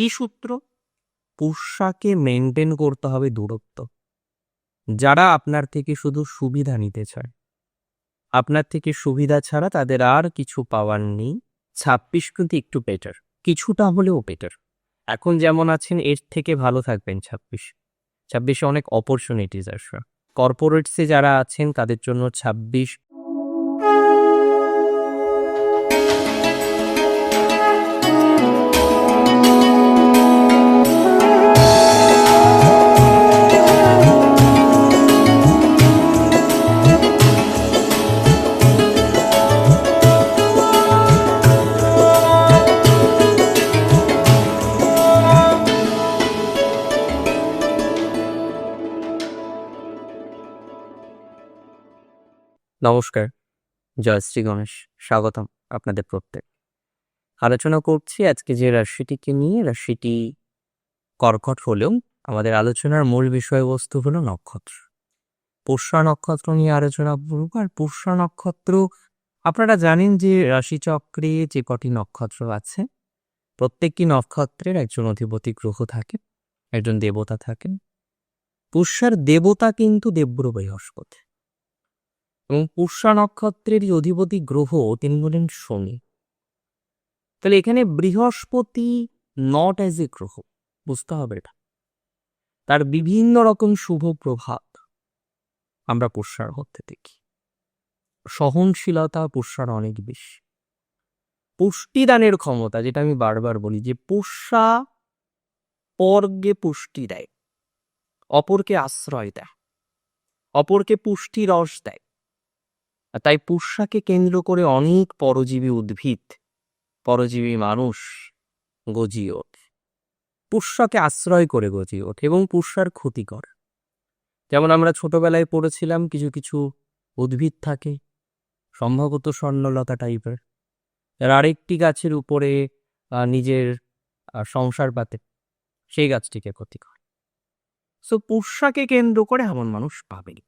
কি সূত্র? পুষ্যাকে মেনটেন করতে হবে দূরত্ব। যারা আপনার থেকে শুধু সুবিধা নিতে চায়। আপনার থেকে সুবিধা ছাড়া তাদের আর কিছু পাওয়ার নেই। ছাব্বিশ কিন্তু একটু বেটার কিছুটা হলেও বেটার এখন যেমন আছেন, এর থেকে ভালো থাকবেন ছাব্বিশ। ছাব্বিশে অনেক অপরচুনিটিস আসবে। কর্পোরেটসে যারা আছেন, তাদের জন্য ছাব্বিশ নমস্কার, জয় শ্রী গণেশ, স্বাগতম আপনাদের প্রত্যেক। আলোচনা করছি আজকে যে রাশিটিকে নিয়ে, রাশিটি কর্কট হলেও আমাদের আলোচনার মূল বিষয়বস্তু হলো নক্ষত্র। পুষ্যা নক্ষত্র নিয়ে আলোচনা করব, আর পুষ্যা নক্ষত্র, আপনারা জানেন যে রাশিচক্রে যে কটি নক্ষত্র আছে, প্রত্যেকটি নক্ষত্রের একজন অধিপতি গ্রহ থাকে, একজন দেবতা থাকেন। পুষ্যার দেবতা কিন্তু দেবগুরু বৃহস্পতি। এবং পুষ্যা নক্ষত্রের অধিপতি গ্রহ তিনি হলেন শনি। তাহলে এখানে বৃহস্পতি নট অ্যাজ এ গ্রহ, বুঝতে হবে এটা। তার বিভিন্ন রকম শুভ প্রভাব আমরা পুষ্যার মধ্যে দেখি। সহনশীলতা পুষ্যার অনেক বেশি। পুষ্টিদানের ক্ষমতা, যেটা আমি বারবার বলি, যে পুষ্যা পর্গে পুষ্টি দেয়, অপরকে আশ্রয় দেয়, অপরকে পুষ্টি রস দেয়। তাই পুষ্যাকে কেন্দ্র করে অনেক পরজীবী উদ্ভিদ, পরজীবী মানুষ গজিয়ে ওঠে। পুষ্যাকে আশ্রয় করে গজিয়ে ওঠে এবং পুষ্যার ক্ষতি করে। যেমন আমরা ছোটবেলায় পড়েছিলাম, কিছু কিছু উদ্ভিদ থাকে, সম্ভবত স্বর্ণলতা টাইপের আর আরেকটি গাছের উপরে নিজের সংসার পাতে, সেই গাছটিকে ক্ষতি করে। সো পুষ্যাকে কেন্দ্র করে এমন মানুষ পাবেনি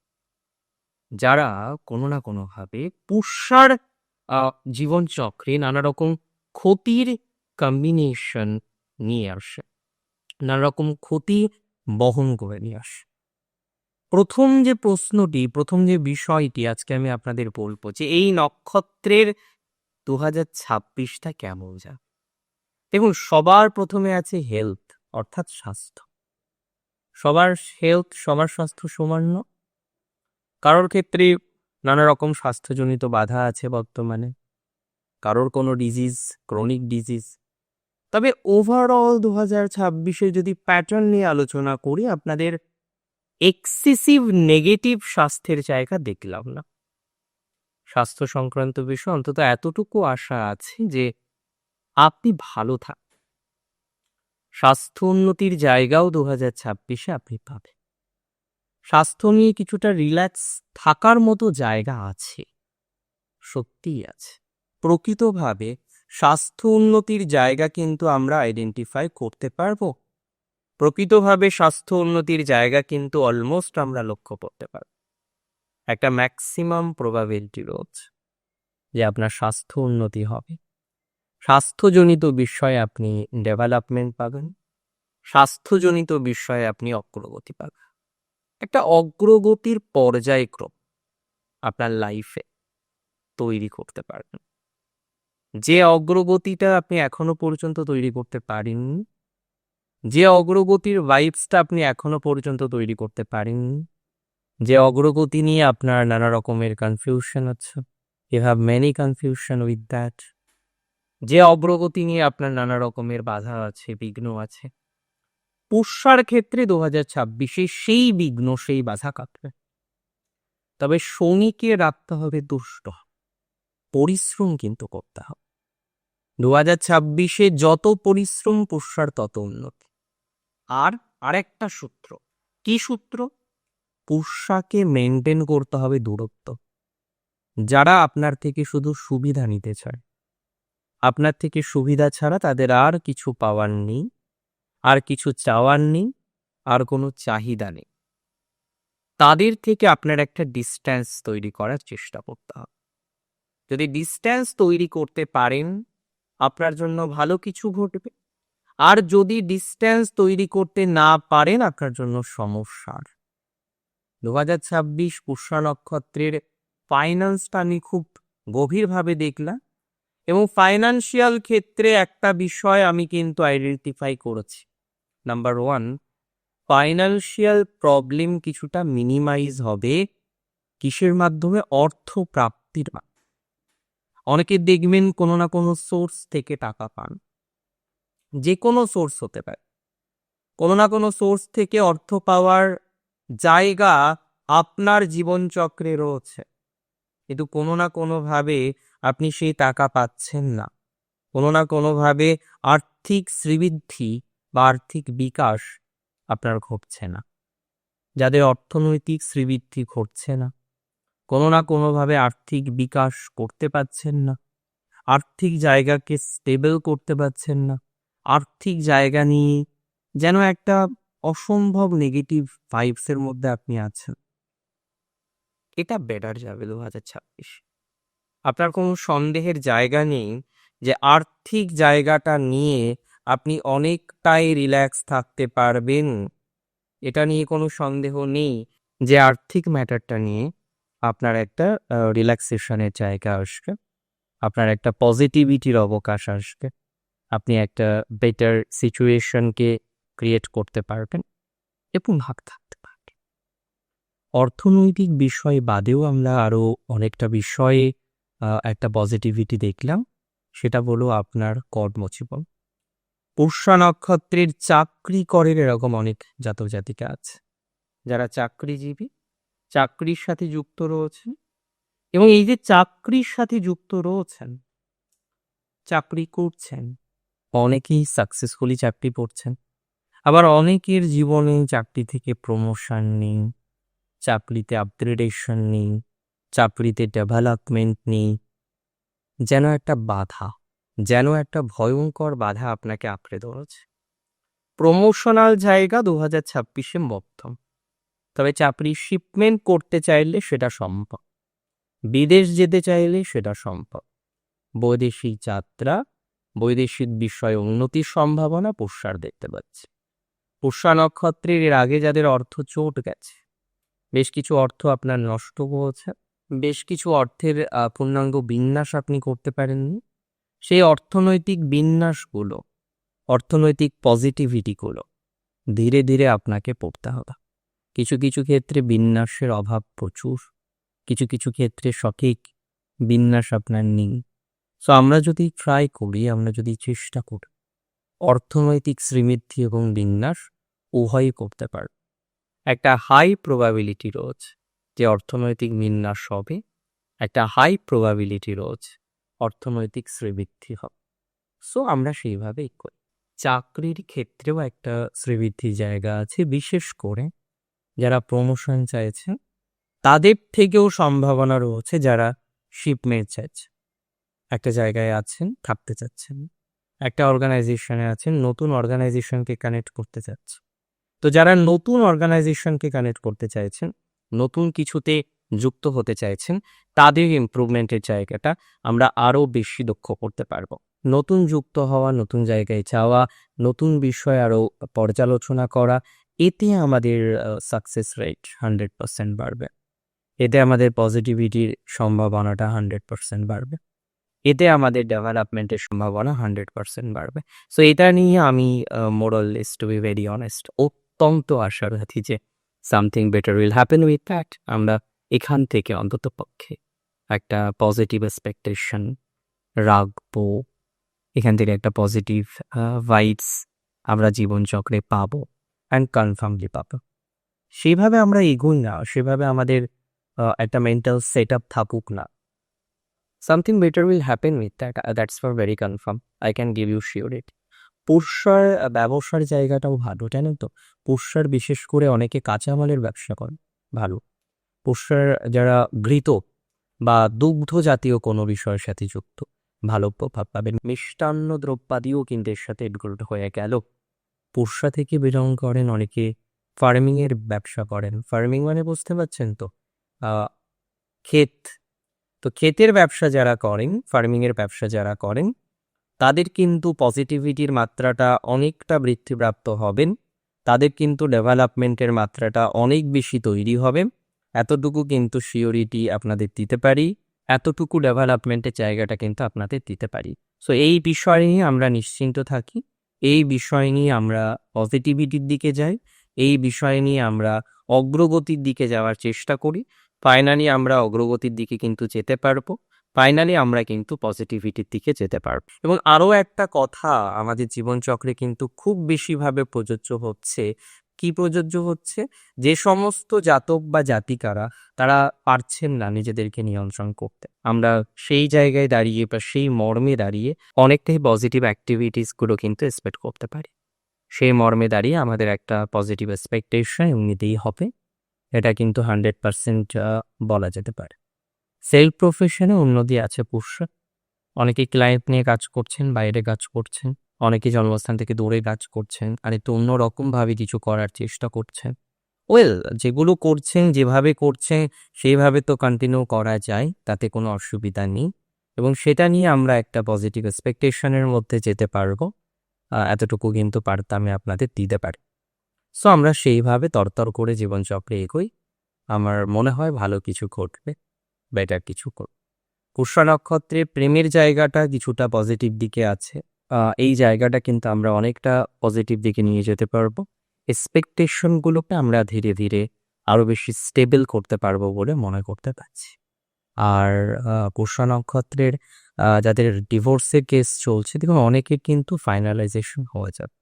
যারা কোনো না কোনোভাবে পুষ্যার জীবনচক্রে নানা রকম ক্ষতির কম্বিনেশন নিয়ে আসে। নানা রকম ক্ষতি বহন করে নিয়ে আসে। প্রথম যে প্রশ্নটি, প্রথম যে বিষয়টি আজকে আমি আপনাদের বলব যে এই নক্ষত্রের দু হাজার ছাব্বিশটা কেমন যা? দেখুন, সবার প্রথমে আছে হেলথ অর্থাৎ স্বাস্থ্য। সবার হেলথ সবার স্বাস্থ্য সমান নয়। কারোর ক্ষেত্রে নানা রকম স্বাস্থ্যজনিত বাধা আছে বর্তমানে। কারোর কোনো ডিজিজ ক্রনিক ডিজিজ তবে ওভারঅল দু হাজার ছাব্বিশে যদি প্যাটার্ন নিয়ে আলোচনা করি, আপনাদের এক্সেসিভ নেগেটিভ স্বাস্থ্যের জায়গা দেখলাম না। স্বাস্থ্য সংক্রান্ত বিষয় অন্তত এতটুকু আশা আছে যে আপনি ভালো থাক। স্বাস্থ্য উন্নতির জায়গাও দু হাজার ছাব্বিশে আপনি পাবেন। স্বাস্থ্য নিয়ে কিছুটা রিল্যাক্স থাকার মতো জায়গা আছে। সত্যিই আছে। প্রকৃতভাবে স্বাস্থ্য উন্নতির জায়গা কিন্তু আমরা আইডেন্টিফাই করতে পারব। প্রকৃতভাবে স্বাস্থ্য উন্নতির জায়গা কিন্তু অলমোস্ট আমরা লক্ষ্য করতে পারব। একটা ম্যাক্সিমাম প্রবাবিলিটি রয়েছে যে আপনার স্বাস্থ্য উন্নতি হবে। স্বাস্থ্যজনিত বিষয়ে আপনি ডেভেলপমেন্ট পাবেন। স্বাস্থ্যজনিত বিষয়ে আপনি অগ্রগতি পাবেন। একটা অগ্রগতির পর্যায়ক্রম আপনার লাইফে তৈরি করতে পারবেন। যে অগ্রগতিটা আপনি এখনও পর্যন্ত তৈরি করতে পারেননি, যে অগ্রগতির ভাইবসটা আপনি এখনও পর্যন্ত তৈরি করতে পারেননি, যে অগ্রগতি নিয়ে আপনার নানা রকমের কনফিউশন আছে you have many confusion with that যে অগ্রগতি নিয়ে আপনার নানা রকমের বাধা আছে, বিঘ্ন আছে পুষ্যার ক্ষেত্রে দু হাজার ছাব্বিশে সেই বিঘ্ন, সেই বাধা কাটবে। তবে শনিকে রাখতে হবে দুষ্ট। পরিশ্রম কিন্তু করতে হবে। দু হাজার ছাব্বিশে যত পরিশ্রম পুষ্যার তত উন্নতি। আর আরেকটা সূত্র। কি সূত্র? পুষ্যাকে মেনটেন করতে হবে দূরত্ব। যারা আপনার থেকে শুধু সুবিধা নিতে চায়। আপনার থেকে সুবিধা ছাড়া তাদের আর কিছু পাওয়ার নেই। আর কিছু চাওয়ার নেই, আর কোনো চাহিদা নেই। তাদের থেকে আপনার একটা ডিস্ট্যান্স তৈরি করার চেষ্টা করতে হবে। যদি ডিস্ট্যান্স তৈরি করতে পারেন, আপনার জন্য ভালো কিছু ঘটবে। আর যদি ডিস্ট্যান্স তৈরি করতে না পারেন, আপনার জন্য সমস্যার। দু হাজার ছাব্বিশ পুষ্যা নক্ষত্রের ফাইন্যান্সটা আমি খুব গভীরভাবে দেখলাম এবং ফাইন্যান্সিয়াল ক্ষেত্রে একটা বিষয় আমি কিন্তু আইডেন্টিফাই করেছি। নাম্বার ওয়ান ফাইন্যান্সিয়াল প্রবলেম কিছুটা মিনিমাইজ হবে কিসের মাধ্যমে? অর্থ প্রাপ্তির অনেকে দেখবেন কোনো না কোনো সোর্স থেকে টাকা পান। যে কোনো সোর্স হতে পারে। কোনো না কোনো সোর্স থেকে অর্থ পাওয়ার জায়গা আপনার জীবনচক্রে রয়েছে। কিন্তু কোনো না কোনোভাবে আপনি সেই টাকা পাচ্ছেন না। কোনো না কোনোভাবে আর্থিক শ্রীবৃদ্ধি বা আর্থিক বিকাশ আপনার ঘটছে না। যাদের অর্থনৈতিক শ্রীবৃদ্ধি ঘটছে না। কোনো না কোনোভাবে আর্থিক বিকাশ করতে পারছেন না। আর্থিক জায়গাকে স্টেবল করতে পারছেন না। আর্থিক জায়গা নিয়ে যেন একটা অসম্ভব নেগেটিভ ভাইবসের মধ্যে আপনি আছেন। এটা বেটার যাবে দু হাজার ছাব্বিশ। আপনার কোনো সন্দেহের জায়গা নেই যে আর্থিক জায়গাটা নিয়ে আপনি অনেকটাই রিল্যাক্স থাকতে পারবেন। এটা নিয়ে কোনো সন্দেহ নেই যে আর্থিক ম্যাটারটা নিয়ে আপনার একটা রিল্যাক্সেশনের জায়গা আসবে। আপনার একটা পজিটিভিটির অবকাশ আসবে। আপনি একটা বেটার সিচুয়েশনকে ক্রিয়েট করতে পারবেন এবং ভাগ থাকতে পারবেন। অর্থনৈতিক বিষয় বাদেও আমরা আরও অনেকটা বিষয়ে একটা পজিটিভিটি দেখলাম। সেটা হলো আপনার কর্মজীবন। পুষ্যা নক্ষত্রের চাকরি করেন এরকম অনেক জাতক জাতিকা আছে। যারা চাকরিজীবী, চাকরির সাথে যুক্ত রয়েছেন এবং এই যে চাকরির সাথে যুক্ত রয়েছেন, চাকরি করছেন, অনেকেই সাকসেসফুলি চাকরি করছেন, আবার অনেকের জীবনে চাকরি থেকে প্রমোশন নেই, চাকরিতে আপগ্রেডেশন নেই, চাকরিতে ডেভেলপমেন্ট নেই, যেন একটা বাধা যেন একটা ভয়ঙ্কর বাধা আপনাকে আঁকড়ে ধরেছে। প্রমোশনাল জায়গা দু হাজার ছাব্বিশে মধ্যম তবে চাকরি শিপমেন্ট করতে চাইলে সেটা সম্ভব। বিদেশ যেতে চাইলে সেটা সম্ভব। বৈদেশিক যাত্রা, বৈদেশিক বিষয়ে উন্নতির সম্ভাবনা পুষ্যার দেখতে পাচ্ছি। পুষ্যা নক্ষত্রের এর আগে যাদের অর্থ চোট গেছে, বেশ কিছু অর্থ আপনার নষ্ট হয়েছে, বেশ কিছু অর্থের পূর্ণাঙ্গ বিন্যাস আপনি করতে পারেননি। সেই অর্থনৈতিক বিন্যাসগুলো, অর্থনৈতিক পজিটিভিটিগুলো ধীরে ধীরে আপনাকে পড়তে হবে। কিছু কিছু ক্ষেত্রে বিন্যাসের অভাব প্রচুর, কিছু কিছু ক্ষেত্রে সঠিক বিন্যাস আপনার নেই। সো আমরা যদি ট্রাই করি, আমরা যদি চেষ্টা করি, অর্থনৈতিক শ্রীবৃদ্ধি এবং বিন্যাস উভয়ই করতে পারব। একটা হাই প্রবাবিলিটি রয়েছে যে অর্থনৈতিক বিন্যাস হবে, একটা হাই প্রবাবিলিটি রয়েছে অর্থনৈতিক শ্রীবৃদ্ধি হবে। সো আমরা সেইভাবেই করি। চাকরির ক্ষেত্রেও একটা শ্রীবৃদ্ধির জায়গা আছে, বিশেষ করে যারা প্রমোশন চাইছেন তাদের থেকেও সম্ভাবনা রয়েছে যারা শিপমেন্ট চাইছে। একটা জায়গায় আছেন, থাকতে চাচ্ছেন। একটা অর্গানাইজেশনে আছেন, নতুন অর্গানাইজেশনকে কানেক্ট করতে চাচ্ছে তো যারা নতুন অর্গানাইজেশনকে কানেক্ট করতে চাইছেন, নতুন কিছুতে যুক্ত হতে চাইছেন, তাদের ইমপ্রুভমেন্টের জায়গাটা আমরা আরও বেশি দক্ষ করতে পারব। নতুন যুক্ত হওয়া, নতুন জায়গায় যাওয়া, নতুন বিষয় আরও পর্যালোচনা করা, এতে আমাদের সাকসেস রেট হান্ড্রেড পার্সেন্ট বাড়বে। এতে আমাদের পজিটিভিটির সম্ভাবনাটা হান্ড্রেড পার্সেন্ট বাড়বে। এতে আমাদের ডেভেলপমেন্টের সম্ভাবনা হান্ড্রেড পার্সেন্ট বাড়বে। সো এটা নিয়ে আমি moral is to be very honest অত্যন্ত আশাবাদী যে something better will happen with that আমরা এখান থেকে অন্তত পক্ষে একটা পজিটিভ এক্সপেকটেশন রাখব। এখান থেকে একটা পজিটিভ ভাইবস আমরা জীবনচক্রে পাবো অ্যান্ড কনফার্মলি পাবো। সেভাবে আমরা এগোই না সেভাবে আমাদের একটা মেন্টাল সেট আপ থাকুক না। Something better will happen with that that's for very confirm I can give you sure it পুষ্যার ah, ব্যবসার জায়গাটাও ভালো জানেন তো? পুষ্যার বিশেষ করে অনেকে কাঁচামালের ব্যবসা করে ভালো। পুষ্যার যারা ঘৃত বা দুগ্ধ জাতীয় কোনো বিষয়ের সাথে যুক্ত, ভালো প্রভাব পাবেন। মিষ্টান্ন দ্রব্যাদিও কিন্তু এর সাথে এডগ্রোড হয়ে গেল। পুষ্যা থেকে বিলং করেন অনেকে ফার্মিংয়ের ব্যবসা করেন। ফার্মিং মানে বুঝতে পারছেন তো? ক্ষেত। তো ক্ষেতের ব্যবসা যারা করেন ফার্মিংয়ের ব্যবসা যারা করেন, তাদের কিন্তু পজিটিভিটির মাত্রাটা অনেকটা বৃদ্ধিপ্রাপ্ত হবেন। তাদের কিন্তু ডেভেলপমেন্টের মাত্রাটা অনেক বেশি তৈরি হবে এতটুকু কিন্তু সিওরিটি আপনাদের দিতে পারি, এতটুকু ডেভেলপমেন্টের জায়গাটা কিন্তু আপনাদের দিতে পারি। সো এই বিষয় নিয়ে আমরা নিশ্চিন্ত থাকি, এই বিষয় নিয়ে আমরা পজিটিভিটির দিকে যাই, এই বিষয় নিয়ে আমরা অগ্রগতির দিকে যাওয়ার চেষ্টা করি ফাইনালি আমরা অগ্রগতির দিকে কিন্তু যেতে পারব ফাইনালি আমরা কিন্তু পজিটিভিটির দিকে যেতে পারব। এবং আরও একটা কথা আমাদের জীবনচক্রে কিন্তু খুব বেশিভাবে প্রযোজ্য হচ্ছে কি প্রযোজ্য হচ্ছে? যে সমস্ত জাতক বা জাতিকারা, তারা পারছেন না নিজেদেরকে নিয়ন্ত্রণ করতে। আমরা সেই জায়গায় দাঁড়িয়ে বা সেই মর্মে দাঁড়িয়ে অনেকটাই পজিটিভ অ্যাক্টিভিটিসগুলো কিন্তু এক্সপেক্ট করতে পারি। সেই মর্মে দাঁড়িয়ে আমাদের একটা পজিটিভ এক্সপেকটেশন এমনিতেই হবে। এটা কিন্তু হান্ড্রেড পার্সেন্ট বলা যেতে পারে। সেলফ প্রফেশনে উন্নতি আছে পুরুষ অনেকে ক্লায়েন্ট নিয়ে কাজ করছেন, বাইরে কাজ করছেন। অনেকে জন্মস্থান থেকে দূরে কাজ করছেন আর একটু অন্যরকমভাবে কিছু করার চেষ্টা করছেন ওয়েল, যেগুলো করছেন, যেভাবে করছেন সেইভাবে তো কন্টিনিউ করা যায়, তাতে কোনো অসুবিধা নেই। এবং সেটা নিয়ে আমরা একটা পজিটিভ এক্সপেকটেশনের মধ্যে যেতে পারব। এতটুকু কিন্তু বার্তা আমি আপনাদের দিতে পারি। সো আমরা সেইভাবে তরতর করে জীবনচক্রে এগোই। আমার মনে হয় ভালো কিছু ঘটবে বেটার কিছু করবে। পুষ্যা নক্ষত্রে প্রেমের জায়গাটা কিছুটা পজিটিভ দিকে আছে। এই জায়গাটা কিন্তু আমরা অনেকটা পজিটিভ দিকে নিয়ে যেতে পারব। এক্সপেকটেশনগুলোকে আমরা ধীরে ধীরে আরও বেশি স্টেবল করতে পারব বলে মনে করতে পারছি। আর আহ, নক্ষত্রের যাদের ডিভোর্সের কেস চলছে দেখুন অনেকে কিন্তু ফাইনালাইজেশন হয়ে যাবে।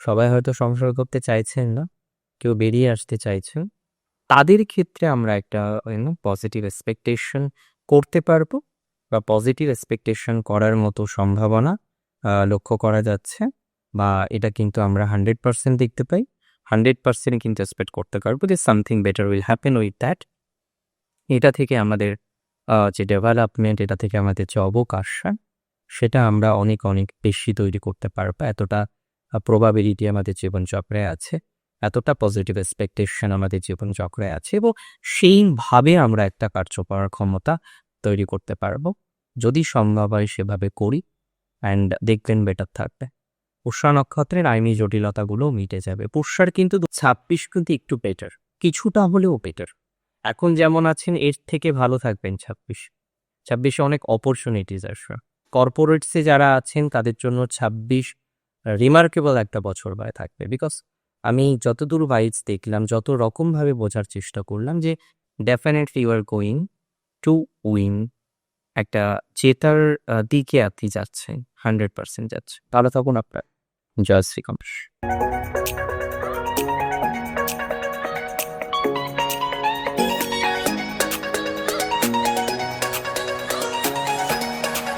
সবাই হয়তো সংসার করতে চাইছেন না কেউ বেরিয়ে আসতে চাইছেন। তাদের ক্ষেত্রে আমরা একটা পজিটিভ এক্সপেকটেশন করতে পারব বা পজিটিভ এক্সপেকটেশন করার মতো সম্ভাবনা লক্ষ্য করা যাচ্ছে। বা এটা কিন্তু আমরা হান্ড্রেড পার্সেন্ট দেখতে পাই। হান্ড্রেড পার্সেন্ট কিন্তু এক্সপেক্ট করতে পারব যে something better will happen with that এটা থেকে আমাদের যে ডেভেলপমেন্ট এটা থেকে আমাদের যে অবকাশটা সেটা আমরা অনেক অনেক বেশি তৈরি করতে পারব। এতটা প্রবাবিলিটি আমাদের জীবনচক্রে আছে। এতটা পজিটিভ এক্সপেকটেশন আমাদের জীবনচক্রে আছে এবং সেইভাবে আমরা একটা কার্যকর ক্ষমতা তৈরি করতে পারব। যদি সম্ভব হয় সেভাবে করি। অ্যান্ড দেখবেন বেটার থাকবে। পুষ্যা নক্ষত্রের আইনি জটিলতাগুলো মিটে যাবে। পুষ্যার কিন্তু ছাব্বিশ কিন্তু একটু বেটার কিছুটা হলেও বেটার এখন যেমন আছেন, এর থেকে ভালো থাকবেন ছাব্বিশ। ছাব্বিশে অনেক অপরচুনিটিস আসবে। কর্পোরেটসে যারা আছেন, তাদের জন্য ছাব্বিশ রিমার্কেবল একটা বছর বায় থাকবে। বিকজ আমি যতদূর ভাইবস দেখলাম, যত রকমভাবে বোঝার চেষ্টা করলাম যে definitely you are going to win একটা জেতার দিকে আপনি যাচ্ছেন হান্ড্রেড পার্সেন্ট যাচ্ছে তাহলে তখন আপনার জয় শ্রীকৃষ্ণ